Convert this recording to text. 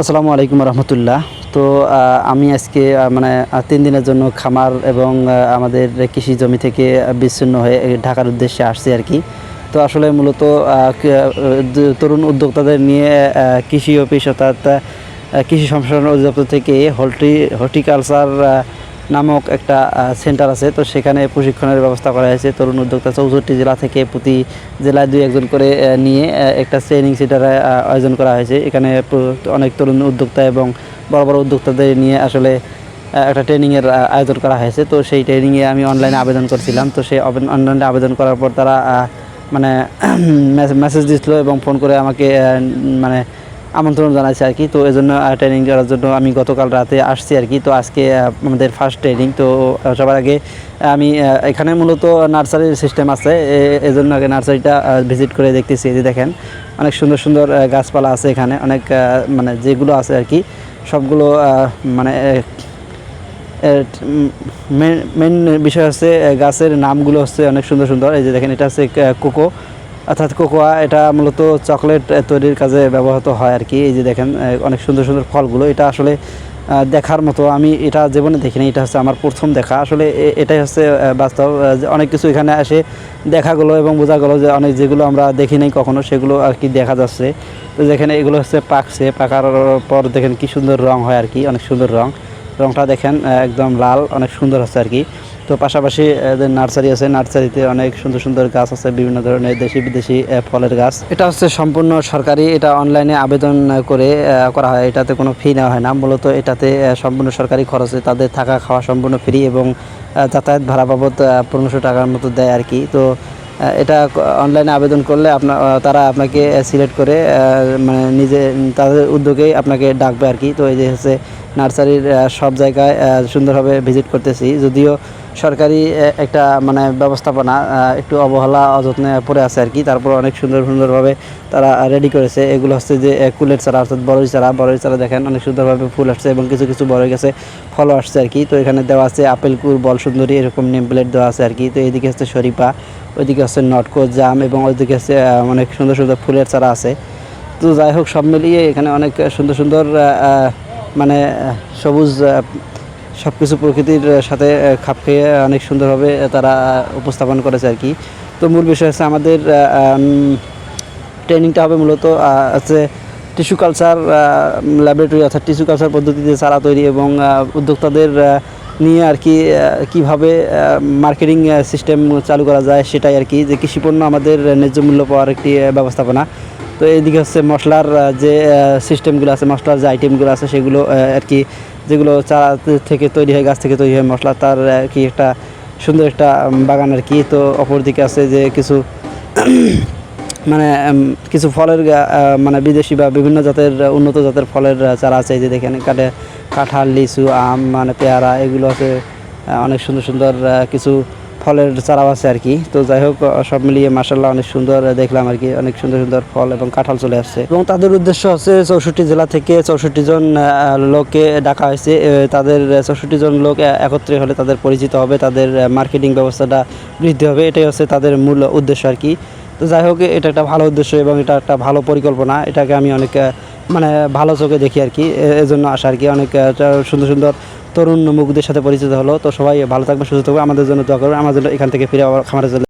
আসসালামু আলাইকুম রহমতুল্লাহ। তো আমি আজকে মানে তিন দিনের জন্য খামার এবং আমাদের কৃষি জমি থেকে বিচ্ছিন্ন হয়ে ঢাকার উদ্দেশ্যে আসছি আর কি। তো আসলে মূলত তরুণ উদ্যোক্তাদের নিয়ে কৃষি অফিস অর্থাৎ কৃষি সম্প্রসারণ অধিদপ্তর থেকে হলটি, হর্টিকালচার নামক একটা সেন্টার আছে। তো সেখানে প্রশিক্ষণের ব্যবস্থা করা হয়েছে। তরুণ উদ্যোক্তা চৌষট্টি জেলা থেকে প্রতি জেলায় দুই একজন করে নিয়ে একটা ট্রেনিং সেন্টারে আয়োজন করা হয়েছে। এখানে অনেক তরুণ উদ্যোক্তা এবং বড় বড় উদ্যোক্তাদের নিয়ে আসলে একটা ট্রেনিংয়ের আয়োজন করা হয়েছে। তো সেই ট্রেনিংয়ে আমি অনলাইনে আবেদন করছিলাম। তো সেই অনলাইনে আবেদন করার পর তারা মানে মেসেজ দিচ্ছিল এবং ফোন করে আমাকে মানে আমন্ত্রণ জানাইছে আর কি। তো এই জন্য ট্রেনিং করার জন্য আমি গতকাল রাতে আসছি আর কি। তো আজকে আমাদের ফার্স্ট ট্রেনিং তো সবার আগে আমি এখানে মূলত নার্সারির সিস্টেম আছে। এই জন্য আগে নার্সারিটা ভিজিট করে দেখতেছি। যে দেখেন, অনেক সুন্দর সুন্দর গাছপালা আছে এখানে। অনেক মানে যেগুলো আছে আর কি, সবগুলো মানে মেন মেন বিষয় হচ্ছে গাছের নামগুলো হচ্ছে অনেক সুন্দর সুন্দর। এই যে দেখেন, এটা হচ্ছে কোকো। অর্থাৎ কোকোয়া, এটা মূলত চকলেট তৈরির কাজে ব্যবহৃত হয় আর কি। এই যে দেখেন অনেক সুন্দর সুন্দর ফলগুলো, এটা আসলে দেখার মতো আমি এটা জীবনে দেখিনি, এটা হচ্ছে আমার প্রথম দেখা। আসলে এটাই হচ্ছে বাস্তব অনেক কিছু এখানে আসে দেখা গেলো এবং বোঝা গেলো যে অনেক যেগুলো আমরা দেখি নাই কখনো, সেগুলো আর কি দেখা যাচ্ছে। তো যেখানে এগুলো হচ্ছে পাকছে, পাকার পর দেখেন কি সুন্দর রং হয় আর কি, অনেক সুন্দর রং। রংটা দেখেন একদম লাল, অনেক সুন্দর আছে আর কি। তো পাশাপাশি নার্সারি আছে, নার্সারিতে অনেক সুন্দর সুন্দর গাছ আছে, বিভিন্ন ধরনের দেশি বিদেশি ফলের গাছ। এটা হচ্ছে সম্পূর্ণ সরকারি, এটা অনলাইনে আবেদন করে করা হয়। এটাতে কোনো ফি নেওয়া হয় না। মূলত এটাতে সম্পূর্ণ সরকারি খরচে তাদের থাকা খাওয়া সম্পূর্ণ ফ্রি এবং যাতায়াত ভাড়া বাবদ পনেরোশো টাকার মতো দেয় আর কি। তো এটা অনলাইনে আবেদন করলে আপনার তারা আপনাকে সিলেক্ট করে মানে নিজে, তাদের উদ্যোগেই আপনাকে ডাকবে আর কি। তো এই যে হচ্ছে নার্সারির সব জায়গায় সুন্দরভাবে ভিজিট করতেছি। যদিও সরকারি একটা মানে ব্যবস্থাপনা একটু অবহেলা, অযত্নে পড়ে আছে আর কি তারপর অনেক সুন্দর সুন্দরভাবে তারা রেডি করেছে। এগুলো হচ্ছে যে কুলের চারা, অর্থাৎ বড়ই চারা। বড়ই চারা দেখেন, অনেক সুন্দরভাবে ফুল আসছে এবং কিছু কিছু বড়ই গাছে, ফলও আসছে আর কি তো এখানে দেওয়া আছে আপেল, কুল, বল, সুন্দরী, এরকম নেম প্লেট দেওয়া আছে আর কি তো এইদিকে হচ্ছে শরীফা ওইদিকে হচ্ছে নটকো জাম এবং ওইদিকে হচ্ছে অনেক সুন্দর সুন্দর ফুলের চারা আছে। তো যাই হোক, সব মিলিয়ে এখানে অনেক সুন্দর সুন্দর মানে সবুজ সব কিছু প্রকৃতির সাথে খাপ খেয়ে অনেক সুন্দরভাবে তারা উপস্থাপন করেছে আর কি। তো মূল বিষয় হচ্ছে আমাদের ট্রেনিংটা হবে মূলত হচ্ছে টিস্যু কালচার ল্যাবরেটরি অর্থাৎ টিস্যু কালচার পদ্ধতিতে চারা তৈরি এবং উদ্যোক্তাদের নিয়ে আর কি কীভাবে মার্কেটিং সিস্টেম চালু করা যায় সেটাই আর কি। যে কৃষিপণ্য আমাদের ন্যায্য মূল্য পাওয়ার একটি ব্যবস্থাপনা। তো এইদিকে হচ্ছে মশলার যে সিস্টেমগুলো আছে, মশলার যে আইটেমগুলো আছে, সেগুলো আর কি, যেগুলো চারা থেকে তৈরি হয়, গাছ থেকে তৈরি হয় মশলা, তার কি একটা সুন্দর একটা বাগান আর কি। তো অপরদিকে আছে যে কিছু মানে কিছু ফলের মানে বিদেশি বা বিভিন্ন জাতের উন্নত জাতের ফলের চারা আছে। যে দেখেন কাটে কাঁঠাল, লিচু, আম মানে পেয়ারা, এগুলো আছে অনেক সুন্দর সুন্দর কিছু ফলের চারাও আছে আর কি। তো যাই হোক সব মিলিয়ে মাসাল্লাহ অনেক সুন্দর দেখলাম আর কি, অনেক সুন্দর সুন্দর ফল এবং কাঁঠাল চলে আসছে। এবং তাদের উদ্দেশ্য হচ্ছে চৌষট্টি জেলা থেকে চৌষট্টি জন লোককে ডাকা হয়েছে। তাদের চৌষট্টি জন লোক একত্রে হলে তাদের পরিচিত হবে, তাদের মার্কেটিং ব্যবস্থাটা বৃদ্ধি হবে, এটাই হচ্ছে তাদের মূল উদ্দেশ্য আর কি। তো যাই হোক, এটা একটা ভালো উদ্দেশ্য এবং এটা একটা ভালো পরিকল্পনা। এটাকে আমি অনেক মানে ভালো চোখে দেখি আর কি এজন্য আসা আর কি, অনেক সুন্দর সুন্দর তরুণ মুখদের সাথে পরিচিত হলো। তো সবাই ভালো থাকবে সুস্থ থাকবে আমাদের জন্য দোয়া করবে আমাদের জন্য এখান থেকে ফিরে আবার খামারে